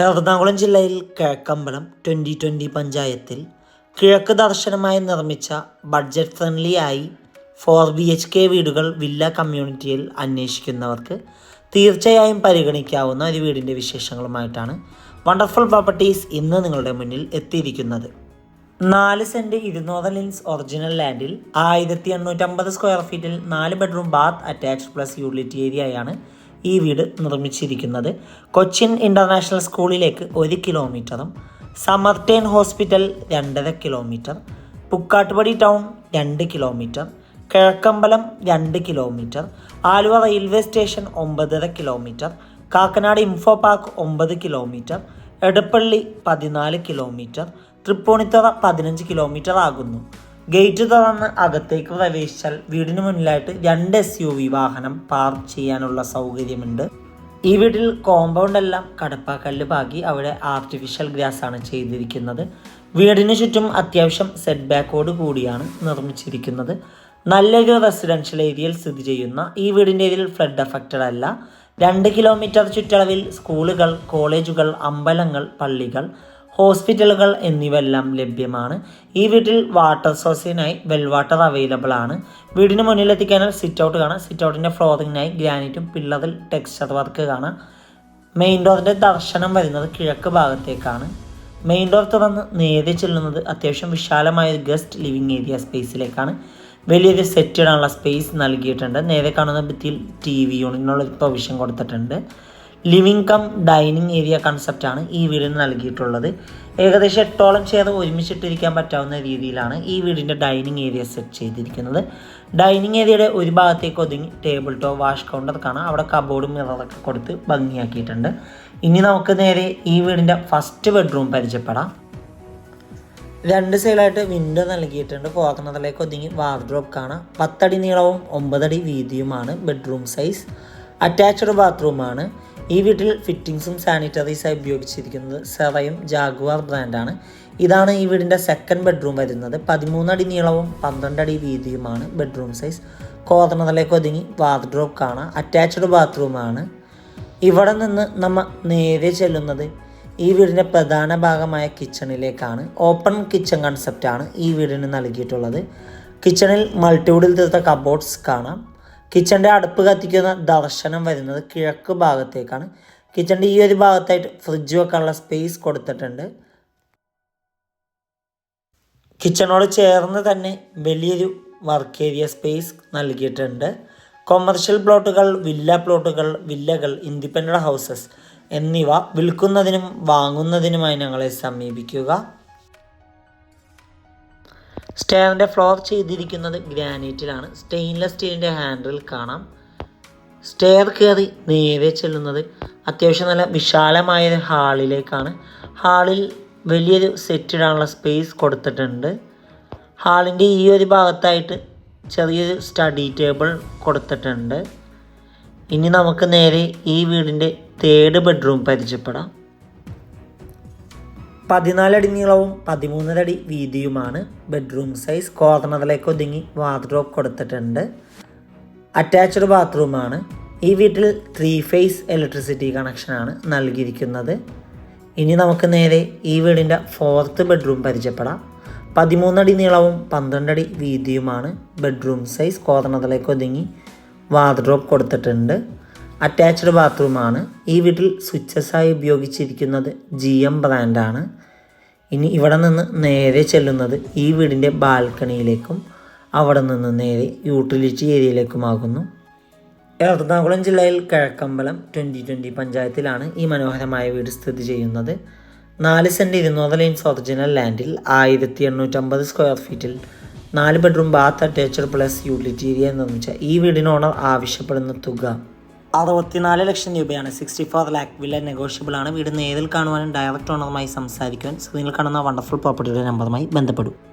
എറണാകുളം ജില്ലയിൽ Kizhakkambalam twenty twenty പഞ്ചായത്തിൽ കിഴക്ക് ദർശനമായി നിർമ്മിച്ച ബഡ്ജറ്റ് ഫ്രണ്ട്ലി ആയി ഫോർ ബി എച്ച് കെ വീടുകൾ വില്ല കമ്മ്യൂണിറ്റിയിൽ അന്വേഷിക്കുന്നവർക്ക് തീർച്ചയായും പരിഗണിക്കാവുന്ന ഒരു വീടിന്റെ വിശേഷങ്ങളുമായിട്ടാണ് വണ്ടർഫുൾ പ്രോപ്പർട്ടീസ് ഇന്ന് നിങ്ങളുടെ മുന്നിൽ എത്തിയിരിക്കുന്നത്. നാല് സെന്റ് ഇരുന്നൂറ് ലിൻസ് ഒറിജിനൽ ലാൻഡിൽ ആയിരത്തി എണ്ണൂറ്റമ്പത് സ്ക്വയർ ഫീറ്റിൽ നാല് bedroom bath attached plus utility ഏരിയയാണ് ഈ വീട് നിർമ്മിച്ചിരിക്കുന്നത് കൊച്ചിൻ ഇന്റർനാഷണൽ സ്കൂളിലേക്ക് ഒരു കിലോമീറ്ററും സമർട്ടേൺ ഹോസ്പിറ്റൽ രണ്ടര കിലോമീറ്റർ പുക്കാട്ടുപടി ടൗൺ രണ്ട് കിലോമീറ്റർ കിഴക്കമ്പലം രണ്ട് കിലോമീറ്റർ ആലുവ റെയിൽവേ സ്റ്റേഷൻ ഒമ്പതര കിലോമീറ്റർ കാക്കനാട് ഇൻഫോ പാർക്ക് ഒമ്പത് കിലോമീറ്റർ എടപ്പള്ളി പതിനാല് കിലോമീറ്റർ തൃപ്പൂണിത്തുറ പതിനഞ്ച് കിലോമീറ്റർ ആകുന്നു ഗേറ്റ് തുറന്ന് അകത്തേക്ക് പ്രവേശിച്ചാൽ വീടിന് മുന്നിലായിട്ട് രണ്ട് എസ് യു വി വാഹനം പാർക്ക് ചെയ്യാനുള്ള സൗകര്യമുണ്ട്. ഈ വീട്ടിൽ കോമ്പൗണ്ട് എല്ലാം കടപ്പാക്കല്ല് പാകി അവിടെ ആർട്ടിഫിഷ്യൽ ഗ്രാസ് ആണ് ചെയ്തിരിക്കുന്നത്. വീടിന് ചുറ്റും അത്യാവശ്യം സെറ്റ് ബാക്കോട് കൂടിയാണ് നിർമ്മിച്ചിരിക്കുന്നത്. നല്ലൊരു റെസിഡൻഷ്യൽ ഏരിയയിൽ സ്ഥിതി ചെയ്യുന്ന ഈ വീടിന്റെ ഇതിൽ ഫ്ലഡ് അഫക്റ്റഡ് അല്ല. രണ്ട് കിലോമീറ്റർ ചുറ്റളവിൽ സ്കൂളുകൾ കോളേജുകൾ അമ്പലങ്ങൾ പള്ളികൾ ഹോസ്പിറ്റലുകൾ എന്നിവയെല്ലാം ലഭ്യമാണ്. ഈ വീട്ടിൽ വാട്ടർ സോഴ്സിനായി വെൽ വാട്ടർ അവൈലബിൾ ആണ്. വീടിന് മുന്നിലെത്തിക്കാനാൽ സിറ്റ് ഔട്ട് കാണാം. സിറ്റ് ഔട്ടിന്റെ ഫ്ലോറിങ്ങിനായി ഗ്രാനൈറ്റും പിള്ളറിൽ ടെക്സ്ചർ വർക്ക് കാണാം. മെയിൻ ഡോറിന്റെ ദർശനം വരുന്നത് കിഴക്ക് ഭാഗത്തേക്കാണ്. മെയിൻ ഡോർ തുറന്ന് നേരെ ചെല്ലുന്നത് അത്യാവശ്യം വിശാലമായ ഒരു ഗസ്റ്റ് ലിവിങ് ഏരിയ സ്പേസിലേക്കാണ് വലിയൊരു സെറ്റ് ഇടാനുള്ള സ്പേസ് നൽകിയിട്ടുണ്ട്. നേരെ കാണുന്ന ഭിത്തിയിൽ ടി വി യൂണിനുള്ള പ്രൊവിഷൻ കൊടുത്തിട്ടുണ്ട്. ലിവിങ് കം ഡൈനിങ് ഏരിയ കൺസെപ്റ്റാണ് ഈ വീടിന് നൽകിയിട്ടുള്ളത്. ഏകദേശം എട്ടോളം ചെയർ ഒരുമിച്ചിട്ടിരിക്കാൻ പറ്റാവുന്ന രീതിയിലാണ് ഈ വീടിന്റെ ഡൈനിങ് ഏരിയ സെറ്റ് ചെയ്തിരിക്കുന്നത്. ഡൈനിങ് ഏരിയയുടെ ഒരു ഭാഗത്തേക്ക് ഒതുങ്ങി ടേബിൾ ടോ വാഷ് കൗണ്ടർ കാണാം. അവിടെ കബോർഡും മിററൊക്കെ കൊടുത്ത് ഭംഗിയാക്കിയിട്ടുണ്ട്. ഇനി നമുക്ക് നേരെ ഈ വീടിന്റെ ഫസ്റ്റ് ബെഡ്റൂം പരിചയപ്പെടാം. രണ്ട് സൈഡായിട്ട് വിൻഡോ നൽകിയിട്ടുണ്ട്. കോർണറിലേക്ക് ഒതുങ്ങി വാർഡ്രോബ് കാണാം. പത്തടി നീളവും ഒമ്പതടി വീതിയുമാണ് ബെഡ്റൂം സൈസ് അറ്റാച്ച്ഡ് ബാത്റൂമാണ് ഈ വീട്ടിൽ ഫിറ്റിങ്സും സാനിറ്ററീസായി ഉപയോഗിച്ചിരിക്കുന്നത് സെറയും ജാഗുവാർ ബ്രാൻഡാണ് ഇതാണ് ഈ വീടിന്റെ സെക്കൻഡ് ബെഡ്റൂം വരുന്നത്. പതിമൂന്നടി നീളവും പന്ത്രണ്ടടി വീതിയുമാണ് ബെഡ്റൂം സൈസ് കോർണറിലേക്ക് ഒതുങ്ങി വാർഡ്രോബ് കാണാം. അറ്റാച്ച്ഡ് ബാത്റൂമാണ് ഇവിടെ നിന്ന് നമ്മൾ നേരെ ചെല്ലുന്നത് ഈ വീടിന്റെ പ്രധാന ഭാഗമായ കിച്ചണിലേക്കാണ് ഓപ്പൺ കിച്ചൺ കൺസെപ്റ്റാണ് ഈ വീടിന് നൽകിയിട്ടുള്ളത്. കിച്ചണിൽ മൾട്ടിവുഡിൽ തീർത്ത കബോർഡ്സ് കാണാം. കിച്ചന്റെ അടുപ്പ് കത്തിക്കുന്ന ദർശനം വരുന്നത് കിഴക്ക് ഭാഗത്തേക്കാണ്. കിച്ചന്റെ ഈ ഒരു ഭാഗത്തായിട്ട് ഫ്രിഡ്ജ് വെക്കാനുള്ള സ്പേസ് കൊടുത്തിട്ടുണ്ട്. കിച്ചണോട് ചേർന്ന് തന്നെ വലിയൊരു വർക്ക് ഏരിയ സ്പേസ് നൽകിയിട്ടുണ്ട്. കൊമേർഷ്യൽ പ്ലോട്ടുകൾ വില്ല പ്ലോട്ടുകൾ വില്ലകൾ ഇൻഡിപെൻഡന്റ് ഹൗസസ് എന്നിവ വിൽക്കുന്നതിനും വാങ്ങുന്നതിനുമായി ഞങ്ങളെ സമീപിക്കുക. സ്റ്റെയറിന്റെ ഫ്ലോർ ചെയ്തിരിക്കുന്നത് ഗ്രാനൈറ്റിലാണ്. സ്റ്റെയിൻലെസ് സ്റ്റീലിന്റെ ഹാൻഡിൽ കാണാം. സ്റ്റെയർ കയറി നേരെ ചെല്ലുന്നത് അത്യാവശ്യം നല്ല വിശാലമായ ഹാളിലേക്കാണ്. ഹാളിൽ വലിയൊരു സെറ്റ് ഇടാനുള്ള സ്പേസ് കൊടുത്തിട്ടുണ്ട്. ഹാളിന്റെ ഈ ഒരു ഭാഗത്തായിട്ട് ചെറിയൊരു സ്റ്റഡി ടേബിൾ കൊടുത്തിട്ടുണ്ട്. ഇനി നമുക്ക് നേരെ ഈ വീടിന്റെ തേർഡ് ബെഡ്റൂം പരിചയപ്പെടാം. പതിനാലടി നീളവും പതിമൂന്നരടി വീതിയുമാണ് ബെഡ്റൂം സൈസ് കോർണറിലേക്ക് ഒതുങ്ങി വാർഡ്രോബ് കൊടുത്തിട്ടുണ്ട്. അറ്റാച്ച്ഡ് ബാത്റൂമാണ് ഈ വീട്ടിൽ ത്രീ ഫേസ് ഇലക്ട്രിസിറ്റി കണക്ഷനാണ് നൽകിയിരിക്കുന്നത്. ഇനി നമുക്ക് നേരെ ഈ വീടിന്റെ ഫോർത്ത് ബെഡ്റൂം പരിചയപ്പെടാം. പതിമൂന്നടി നീളവും പന്ത്രണ്ടടി വീതിയുമാണ് ബെഡ്റൂം സൈസ് കോർണറിലേക്ക് ഒതുങ്ങി വാർഡ്രോബ് കൊടുത്തിട്ടുണ്ട്. അറ്റാച്ച്ഡ് ബാത്റൂമാണ് ഈ വീട്ടിൽ സ്വിച്ചസായി ഉപയോഗിച്ചിരിക്കുന്നത് ജി എം ബ്രാൻഡാണ് ഇനി ഇവിടെ നിന്ന് നേരെ ചെല്ലുന്നത് ഈ വീടിന്റെ ബാൽക്കണിയിലേക്കും അവിടെ നിന്ന് നേരെ യൂട്ടിലിറ്റി ഏരിയയിലേക്കുമാകുന്നു എറണാകുളം ജില്ലയിൽ കിഴക്കമ്പലം ട്വന്റി ട്വന്റി പഞ്ചായത്തിലാണ് ഈ മനോഹരമായ വീട് സ്ഥിതി ചെയ്യുന്നത്. നാല് സെന്റ് ഇരുന്നൂറ് ലൈൻസ് ഒറിജിനൽ ലാൻഡിൽ ആയിരത്തി എണ്ണൂറ്റമ്പത് സ്ക്വയർ ഫീറ്റിൽ നാല് bedroom bath attached plus utility area നിർമ്മിച്ച ഈ വീടിന് ഓണർ ആവശ്യപ്പെടുന്ന തുക അറുപത്തിനാല് ലക്ഷം രൂപയാണ്. Sixty four lakh villa negotiable ആണ്. വീട് നേരിൽ കാണുവാനും ഡയറക്റ്റ് ഓണറുമായി സംസാരിക്കുവാൻ സ്ക്രീനിൽ കാണുന്ന വണ്ടർഫുൾ പ്രോപ്പർട്ടിയുടെ നമ്പറുമായി ബന്ധപ്പെടും.